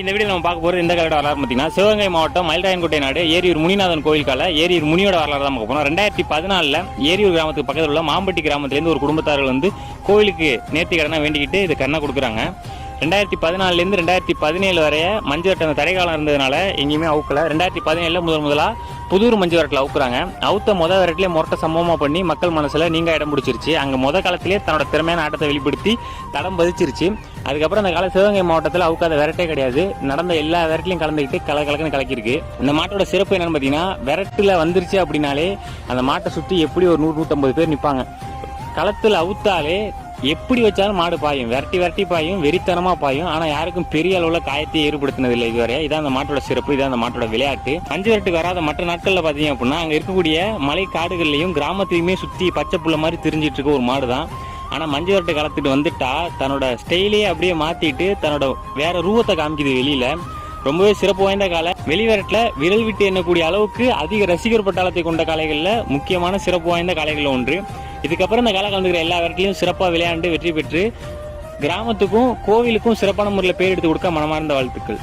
இந்த வீடியோ நம்ம பார்க்க போகிறது இந்த காலோட வரலாறு பார்த்தீங்கன்னா சிவகங்கை மாவட்டம் மயில்ராயன்கோட்டை நாடு ஏரியூர் முனிநாதன் கோயில் கால ஏரியூர் முனியோட வரலாறு தான் பார்க்க போறோம். ரெண்டாயிரத்தி பதினாலில் ஏரியூர் கிராமத்துக்கு பக்கத்தில் உள்ள மாம்பட்டி கிராமத்துலேருந்து ஒரு குடும்பத்தார்கள் வந்து கோயிலுக்கு நேர்த்தி கடனை வேண்டிக்கிட்டு இது கண்ணை கொடுக்குறாங்க. ரெண்டாயிரத்தி பதினாலுலேருந்து ரெண்டாயிரத்தி பதினேழு வரைய மஞ்சு வரட்டு அந்த தடைக்காலம் இருந்ததுனால எங்கேயுமே அவுக்கல. ரெண்டாயிரத்தி பதினேழில் முதல் முதலாக புதூர் மஞ்சு வரட்டில் அவுக்குறாங்க. அவுத்த முத வரட்டிலே முரட்ட சம்பவமாக பண்ணி மக்கள் மனசில் நீங்க இடம் பிடிச்சிருச்சு. அங்கே முத காலத்திலே தன்னோட திறமையான ஆட்டத்தை வெளிப்படுத்தி தடம் பதிச்சிருச்சு. அதுக்கப்புறம் அந்த கால சிவகங்கை மாவட்டத்தில் அவுக்காத விரட்டே கிடையாது. நடந்த எல்லா விரட்டிலையும் கலந்துக்கிட்டு கல கலக்குன்னு கலக்கியிருக்கு. இந்த மாட்டோட சிறப்பு என்னன்னு பார்த்தீங்கன்னா விரட்டில் வந்துருச்சு அப்படின்னாலே அந்த மாட்டை சுற்றி எப்படி ஒரு நூறு நூற்றம்பது பேர் நிற்பாங்க களத்தில் அவுத்தாலே எப்படி வச்சாலும் மாடு பாயும். விரட்டி விரட்டி பாயும். வெறித்தனமா பாயும். ஆனா யாருக்கும் பெரிய அளவுல காயத்தை ஏற்படுத்தினதில்லை இதுவரை. இதான் அந்த மாட்டோட சிறப்பு இதான் அந்த மாட்டோட விளையாட்டு. அஞ்சு விரட்டுக்கு வராத மற்ற நாட்கள்ல பாத்தீங்க அப்படின்னா அங்க இருக்கக்கூடிய மலை காடுகள்லயும் கிராமத்திலயுமே சுத்தி பச்சை புள்ள மாதிரி தெரிஞ்சிட்டு இருக்க ஒரு மாடு தான் ஆனா மஞ்சு விரட்டு கலத்துட்டு வந்துட்டா தன்னோட ஸ்டைலே அப்படியே மாத்திட்டு தன்னோட வேற ரூபத்தை காமிக்குது வெளியில. ரொம்பவே சிறப்பு வாய்ந்த காலை வெளிவரட்டில் விரல் விட்டு எண்ணக்கூடிய அளவுக்கு அதிக ரசிகர் பட்டாளத்தை கொண்ட கலைகளில் முக்கியமான சிறப்பு வாய்ந்த கலைகளில் ஒன்று. இதுக்கப்புறம் இந்த கால கலந்துக்கிற எல்லா விரட்டிலையும் சிறப்பாக விளையாண்டு வெற்றி பெற்று கிராமத்துக்கும் கோவிலுக்கும் சிறப்பான முறையில் பேர் எடுத்து கொடுக்க மனமார்ந்த வாழ்த்துக்கள்.